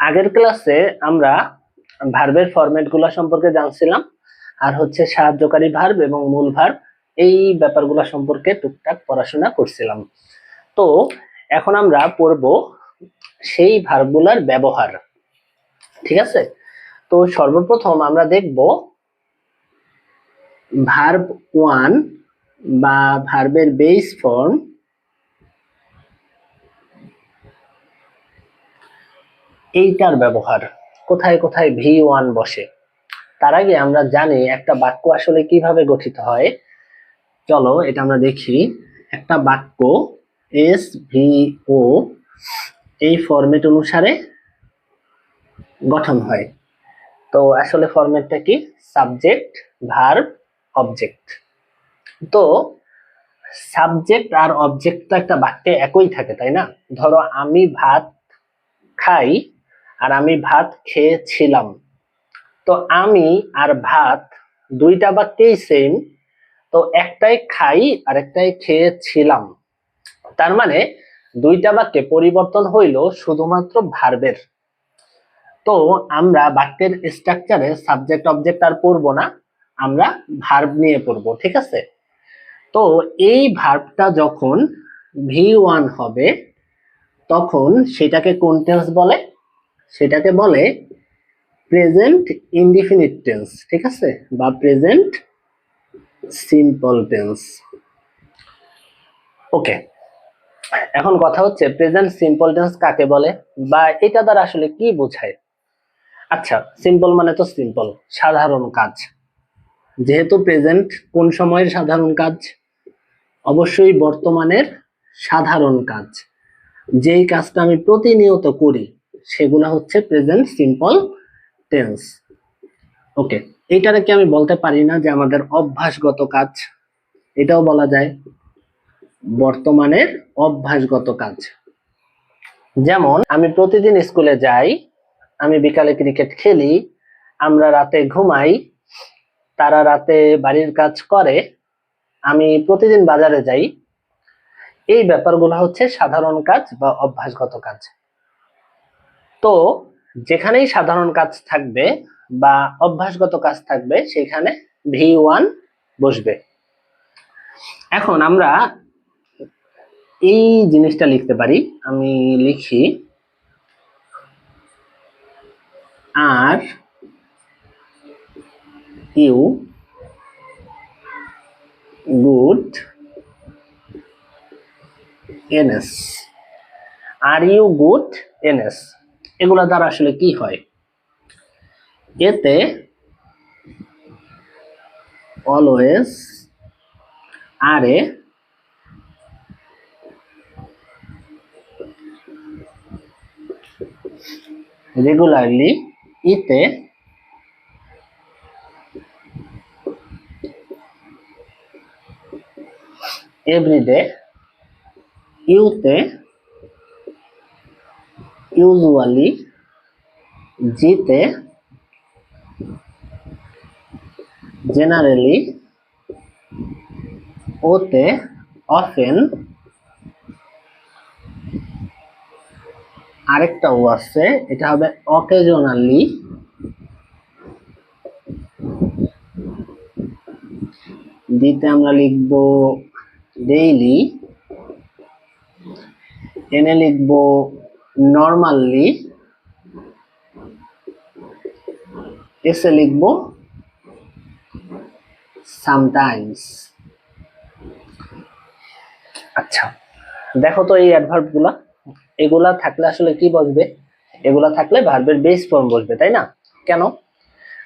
আগের ক্লাসে আমরা ভার্বের ফরম্যাটগুলো সম্পর্কে জানছিলাম, আর হচ্ছে সাহায্যকারী ভার্ব এবং মূল ভার্ব এই ব্যাপারগুলো সম্পর্কে টুকটাক পড়াশোনা করছিলাম। তো এখন আমরা পড়ব সেই ভার্বগুলোর ব্যবহার, ঠিক আছে? তো সর্বপ্রথম আমরা দেখব ভার্ব ওয়ান বা ভার্বের বেস ফর্ম এইটার ব্যবহার। কোথায় কোথায় ভি ওয়ান বসে। তার আগে আমরা জানি একটা বাক্য আসলে কীভাবে গঠিত হয়। চলো এটা আমরা দেখি। একটা বাক্য এস ভি ও এই ফরম্যাট অনুসারে গঠন হয়। তো আসলে ফরম্যাটটা কি? সাবজেক্ট ভার্ব অবজেক্ট তো সাবজেক্ট আর অবজেক্ট তো একটা বাক্যে একই থাকে, তাই না? ধরো আমি ভাত খাই আর আমি ভাত খেয়েছিলাম। তো আমি আর ভাত দুইটা বাক্যেই সেম তো একটাই খাই আর একটাই খেয়েছিলাম। তার মানে দুইটা বাক্যে পরিবর্তন হইল শুধুমাত্র ভার্বের তো আমরা বাক্যের স্ট্রাকচারে সাবজেক্ট অবজেক্ট আর পড়ব না, আমরা ভার্ব নিয়ে পড়ব, ঠিক আছে? তো এই ভার্বটা যখন ভি ওয়ান হবে, তখন সেটাকে কোন টেন্স বলে? সেটাকে বলে প্রেজেন্ট ইনডিফিনিট টেন্স ঠিক আছে? বা প্রেজেন্ট সিম্পল টেন্স ওকে এখন কথা হচ্ছে প্রেজেন্ট সিম্পল টেন্স কাকে বলে? বা এটা দ্বারা আসলে কি বোঝায়? আচ্ছা সিম্পল মানে তো সিম্পল সাধারণ কাজ। যেহেতু প্রেজেন্ট কোন সময়ের সাধারণ কাজ? অবশ্যই বর্তমানের সাধারণ কাজ। যেই কাজটা আমি প্রতিনিয়ত করি সেগুলো হচ্ছে প্রেজেন্ট সিম্পল টেন্স ওকে এইটারে কি আমি বলতে পারি না যে আমাদের অভ্যাসগত কাজ, এটাও বলা যায় বর্তমানের অভ্যাসগত কাজ। যেমন, আমি প্রতিদিন স্কুলে যাই, আমি বিকালে ক্রিকেট খেলি, আমরা রাতে ঘুমাই, তারা রাতে বাড়ির কাজ করে, আমি প্রতিদিন বাজারে যাই। এই ব্যাপারগুলো হচ্ছে সাধারণ কাজ বা অভ্যাসগত কাজ। তো যেখানেই সাধারণ কাজ থাকবে বা অভ্যাসগত কাজ থাকবে, সেখানে ভি ওয়ান বসবে। এখন আমরা এই জিনিসটা লিখতে পারি। আমি লিখি R U good NS R U good NS এগুলা দ্বারা আসলে কি হয়? এতে অলওয়েজ আরে রেগুলারলি ইতে এভরিডে ইউতে ইউজুয়ালি জিতে জেনারেলি ওতে অফেন আরেকটা ও আছে, এটা হবে অকেজনালি দিতে আমরা লিখব ডেইলি এনে লিখব নর্মালি এসে লিখব সামটাইমস আচ্ছা দেখো তো এই অ্যাডভার্বগুলা। এগুলা থাকলে আসলে কি বসবে? এগুলা থাকলে ভার্বের বেস ফর্ম বসবে, তাই না? কেন?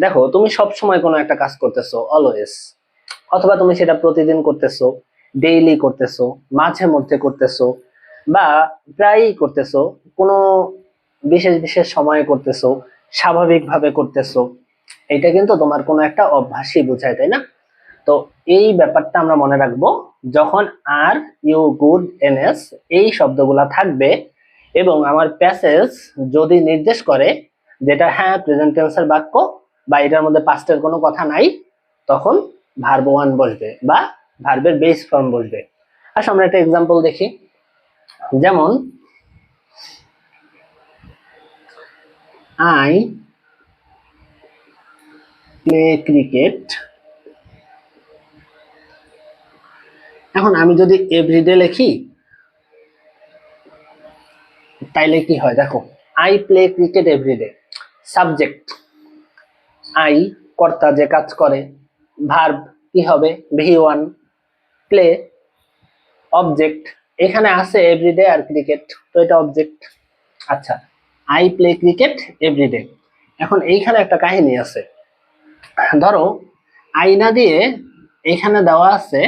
দেখো, তুমি সব সময় কোনো একটা কাজ করতেছো অলওয়েজ অথবা তুমি সেটা প্রতিদিন করতেছো ডেইলি করতেছো, মাঝে মধ্যে করতেছো বা প্রায়ই করতেছো, কোনো বিশেষ বিশেষ সময়ে করতেছো, স্বাভাবিকভাবে করতেছো, এটা কিন্তু তোমার কোনো একটা অভ্যাসই বোঝায়, তাই না? তো এই ব্যাপারটা আমরা মনে রাখব, যখন are, you, good N S এই শব্দগুলা থাকবে এবং আমার প্যাসেজ যদি নির্দেশ করে যেটা হ্যাঁ প্রেজেন্ট টেন্সের বাক্য বা এটার মধ্যে পাস্টের কোনো কথা নাই, তখন ভার্ব ওয়ান বসবে বা ভার্বের বেস ফর্ম বসবে। আচ্ছা আমরা একটা এক্সাম্পল দেখি। যেমন আই প্লে ক্রিকেট এখন আমি যদি এভরিডে লিখি, তাইলে কি হয় দেখো I play cricket everyday subject I কর্তা যে কাজ করে ভার্ব কি হবে ভি ওয়ান প্লে অবজেক্ট এখানে আছে এভরিডে আর ক্রিকেট তো এটা অবজেক্ট আচ্ছা আই প্লে ক্রিকেট এভরিডে এখন এইখানে একটা কাহিনী আছে। ধরো আইনা দিয়ে এখানে দেওয়া আছে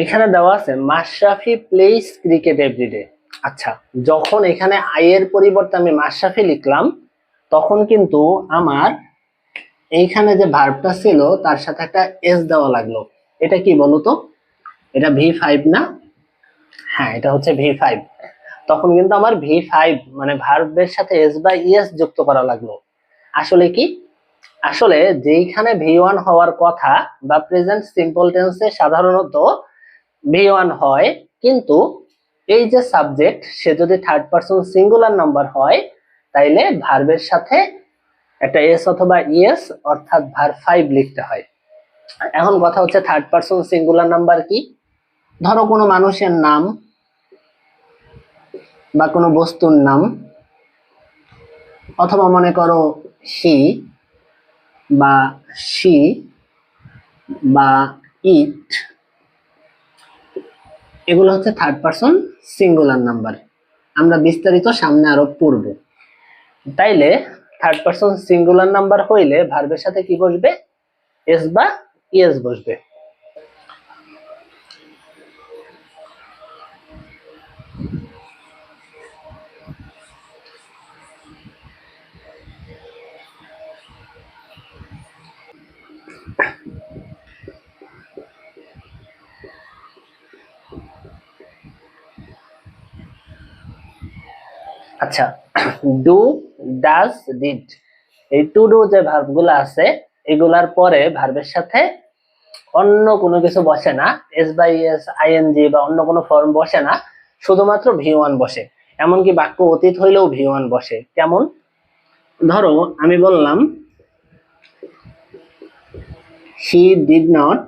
এইখানে দেওয়া আছে, মাশরাফি প্লেস ক্রিকেট এভরিডে আচ্ছা যখন এখানে আইয়ের পরিবর্তে আমি মাশরাফি লিখলাম, তখন কিন্তু আমার এইখানে যে ভার্বটা ছিল, তার সাথে একটা এস দেওয়া লাগল। এটা কি বলতো এটা ভি ফাইভ না? হ্যাঁ এটা হচ্ছে ভি ফাইভ তখন কিন্তু আমার ভি ফাইভ মানে ভার্বের সাথে এস বা ইএস যুক্ত করা লাগল। আসলে কি? আসলে যেইখানে ভি ওয়ান হওয়ার কথা, বা প্রেজেন্ট সিম্পল টেন্সে সাধারণত ভি ওয়ান হয়, কিন্তু এই যে সাবজেক্ট সে যদি থার্ড পার্সন সিঙ্গুলার নাম্বার হয়, তাইলে ভার্বের সাথে একটা এস অথবা ইএস অর্থাৎ ভার ফাইভ লিখতে হয়। এখন কথা হচ্ছে থার্ড পার্সন সিঙ্গুলার নাম্বার কি? ধরো কোনো মানুষের নাম বা কোনো বস্তুর নাম, অথবা মনে করো হি বা শি বা ইট এগুলো হচ্ছে থার্ড পার্সন সিঙ্গুলার নাম্বার আমরা বিস্তারিত সামনে আরও পড়ব। তাইলে থার্ড পার্সন সিঙ্গুলার নাম্বার হইলে ভার্বের সাথে কি বসবে? এস বা ইএস বসবে। আচ্ছা ডু ডাজ ডিড এই টু ডু যে ভার্বগুলো আছে, এগুলার পরে ভার্বের সাথে অন্য কোনো কিছু বসে না এস বাই এস আইএনজি বা অন্য কোনো ফর্ম বসে না, শুধুমাত্র ভি ওয়ান বসে। এমনকি বাক্য অতীত হইলেও ভি ওয়ান বসে। কেমন? ধরো, আমি বললাম he did not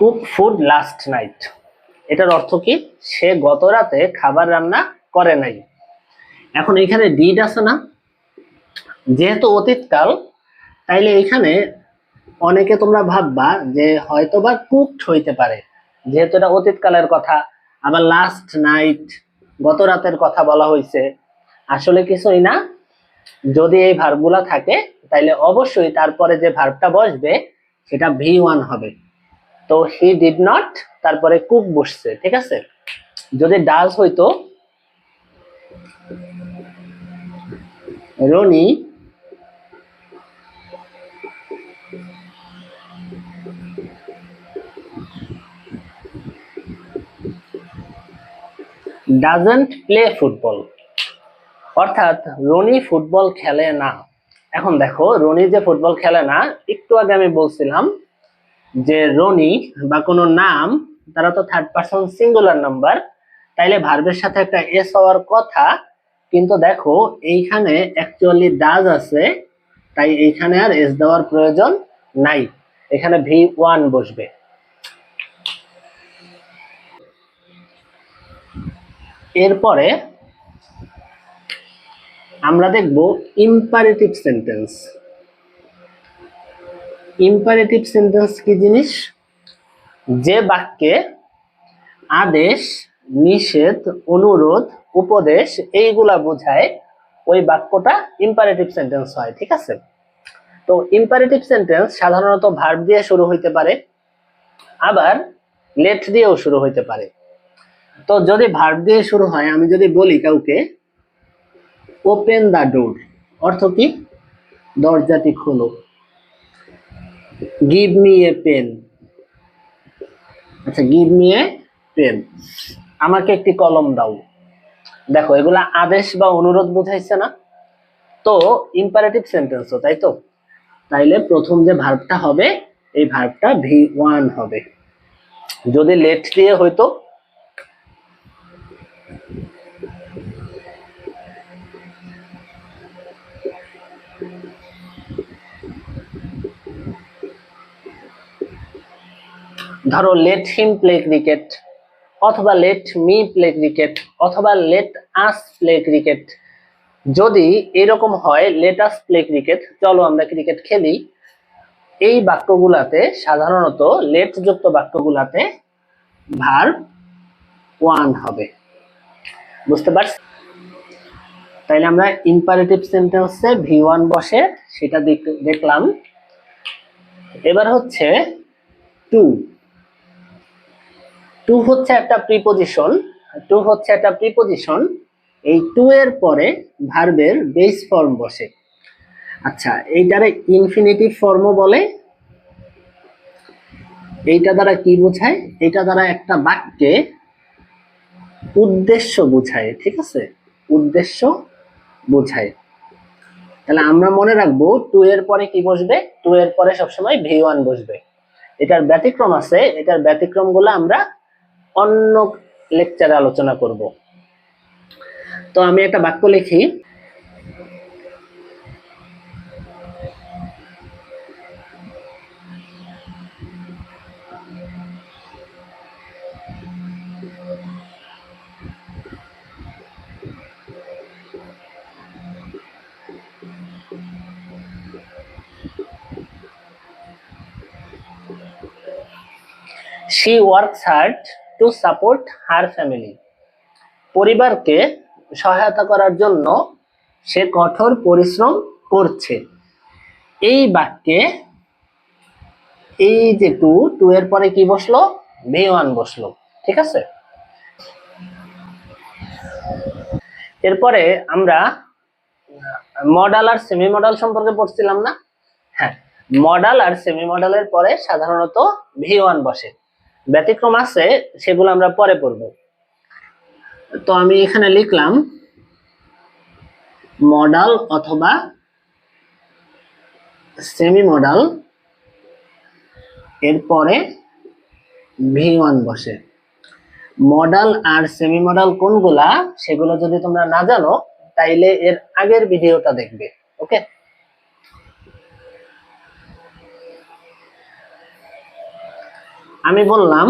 cook food last night এটার অর্থ কি? সে গত রাতে খাবার রান্না করে নাই। এখন এখানে ডিড আছে না? যেহেতু অতীতকাল, তাইলে এখানে অনেকে তোমরা ভাববা যে হয়তো বা কুকড হইতে পারে। যেহেতু এটা অতীতকালের কথা, আবার লাস্ট নাইট গত রাতের কথা বলা হয়েছে আসলে কিছুই না। যদি এই ভার্বগুলা থাকে, তাইলে অবশ্যই তারপরে যে ভার্বটা বসবে, সেটা ভি ওয়ান হবে। তো হি ডিড নট তারপরে কুক বসছে, ঠিক আছে? যদি ডাজ হইতো, রনি ডাজন্ট প্লে ফুটবল অর্থাৎ রনি ফুটবল খেলে না। এখন দেখো, রনি যে ফুটবল খেলে না, একটু আগে আমি বলছিলাম যে রনি বা কোনো নাম, তারা তো থার্ড পার্সন সিঙ্গুলার নাম্বার তাইলে ভার্বের সাথে একটা এস হওয়ার কথা, কিন্তু দেখো এইখানে অ্যাকচুয়ালি ডাজ আছে, তাই এইখানে আর এস দেওয়ার প্রয়োজন নাই। এখানে ভি ওয়ান বসবে। এরপরে আমরা দেখব ইম্পারেটিভ সেন্টেন্স ইম্পারেটিভ সেন্টেন্স কি জিনিস? যে বাক্যে আদেশ, নিষেধ, অনুরোধ, উপদেশ এইগুলা বোঝায়, ওই বাক্যটা ইম্পারেটিভ সেন্টেন্স হয়, ঠিক আছে? তো ইম্পারেটিভ সেন্টেন্স সাধারণত ভার্ব দিয়ে শুরু হইতে পারে, আবার লেট দিয়েও শুরু হইতে পারে। তো যদি ভার্ব দিয়ে শুরু হয়, আমি যদি বলি কাউকে ওপেন দ্য ডোর অর্থ কি? দরজাটি খোলো। গিভ মি এ পেন আচ্ছা গিভ মি এ পেন আমাকে একটি কলম দাও। দেখো, এগুলা আদেশ বা অনুরোধ বোঝাইছে না? তো ইম্পারেটিভ সেন্টেন্সও তাই তো? তাইলে প্রথম যে ভার্বটা হবে, এই ভার্বটা ভি ওয়ান হবে। যদি লেট দিয়ে হয়তো ধরো লেট হিম প্লে ক্রিকেট অথবা লেট মি প্লে ক্রিকেট অথবা লেট আস প্লে ক্রিকেট যদি এরকম হয় লেট আস প্লে ক্রিকেট চলো আমরা ক্রিকেট খেলি। এই বাক্যগুলাতে সাধারণত লেট যুক্ত বাক্যগুলাতে ভার ওয়ান হবে। বুঝতে পারছি? তাইলে আমরা ইম্পারেটিভ সেন্টেন্সে ভি ওয়ান বসে সেটা দেখ- দেখলাম। এবার হচ্ছে টু টু হচ্ছে একটা প্রিপোজিশন টু হচ্ছে একটা প্রিপোজিশন এই টু এর পরে ভার্বের বেস ফর্ম বসে। আচ্ছা এইটারে ইনফিনিটিভ ফর্মও বলে। এইটা দ্বারা কি বোঝায়? এটা দ্বারা একটা বাক্যে উদ্দেশ্য বোঝায়, ঠিক আছে? উদ্দেশ্য বোঝায়। তাহলে আমরা মনে রাখব, টু এর পরে কি বসবে? টু এর পরে সবসময় ভি ওয়ান বসবে। এটার ব্যতিক্রম আছে, এটার ব্যতিক্রমগুলো আমরা অন্য লেকচারে আলোচনা করব। তো আমি একটা বাক্য লিখি। She works hard to support her family পরিবারকে সহায়তা করার জন্য সে কঠোর পরিশ্রম করছে। এই বাক্যে এই যে টু টু এর পরে কি বসল? ভি ওয়ান বসল। ঠিক আছে? এরপরে আমরা মডাল আর সেমি মডাল সম্পর্কে পড়ছিলাম না? হ্যাঁ মডাল আর সেমি মডালের পরে সাধারণত ভি ওয়ান বসে। ব্যতিক্রম আছে, সেগুলো আমরা পরে পড়ব। তো আমি এখানে লিখলাম মডাল অথবা সেমি মডাল এরপরে ভি ওয়ান বসে। মডাল আর সেমি মডাল কোনগুলা, সেগুলো যদি তোমরা না জানো, তাইলে এর আগের ভিডিওটা দেখবে ওকে আমি বললাম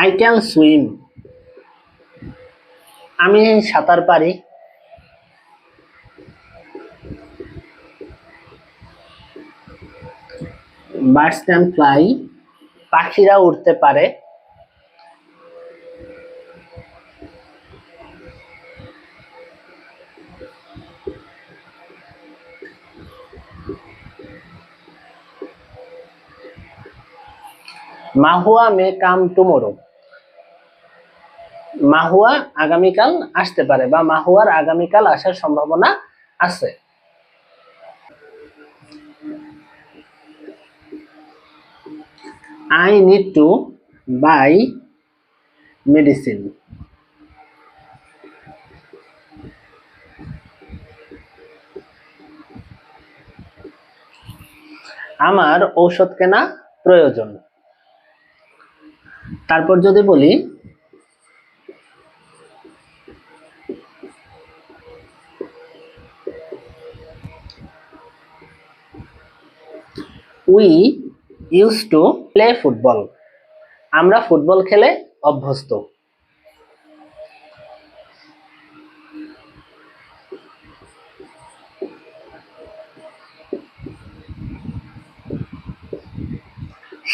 আই ক্যান সুইম আমি সাঁতার পারি। বার্ডস ক্যান ফ্লাই পাখিরা উঠতে পারে। মাহুয়া মে কাম টুমোরো। মাহুয়া আগামীকাল আসতে পারে বা মাহুয়ার আগামীকাল আসার সম্ভাবনা আছে। I need to buy medicine. আমার ঔষধ কেনা প্রয়োজন। তারপর যদি বলি we use to play football আমরা ফুটবল খেলে অভ্যস্ত।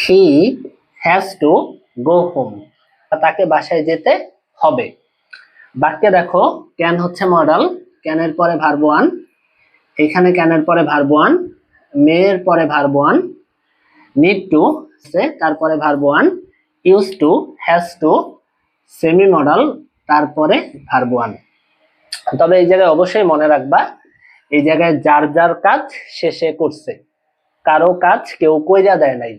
He has to go home তাকে বাসায় যেতে হবে। বাক্যে দেখো ক্যান হচ্ছে মডেল ক্যানের পরে ভার্ব ওয়ান এখানে ক্যানের পরে ভার্ব ওয়ান মেয়ের পরে ভার্ব ওয়ান নিড টু সে তারপরে verb one use to has to semi modal তারপরে ভার্ব ওয়ান তবে এই জায়গায় অবশ্যই মনে রাখবা, এই জায়গায় যার যার কাজ শেষে করছে। কারও কাজ কেউ কইরা দেয় নাই।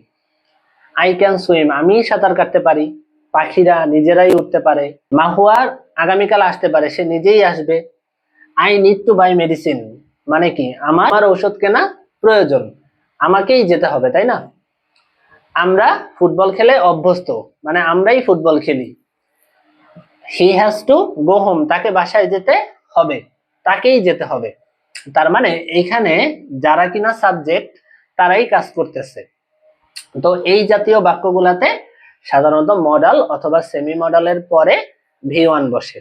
আই ক্যান সুইম আমি সাঁতার কাটতে পারি, পাখিরা নিজেরাই উঠতে পারে মাহুয়ার আগামীকাল আসতে পারে, সে নিজেই আসবে। I need to buy medicine মানে কি? আমার ঔষধ কেনা প্রয়োজন, আমাকেই যেতে হবে, তাই না? আমরা ফুটবল খেলে অভ্যস্ত মানে আমরাই ফুটবল খেলি। He has to go home তাকে বাসায় যেতে হবে, তাকেই যেতে হবে। তার মানে এখানে যারা কিনা সাবজেক্ট তারাই কাজ করতেছে। তো এই জাতীয় বাক্যগুলাতে সাধারণত মডাল অথবা সেমি মডালের পরে ভি ওয়ান বসে।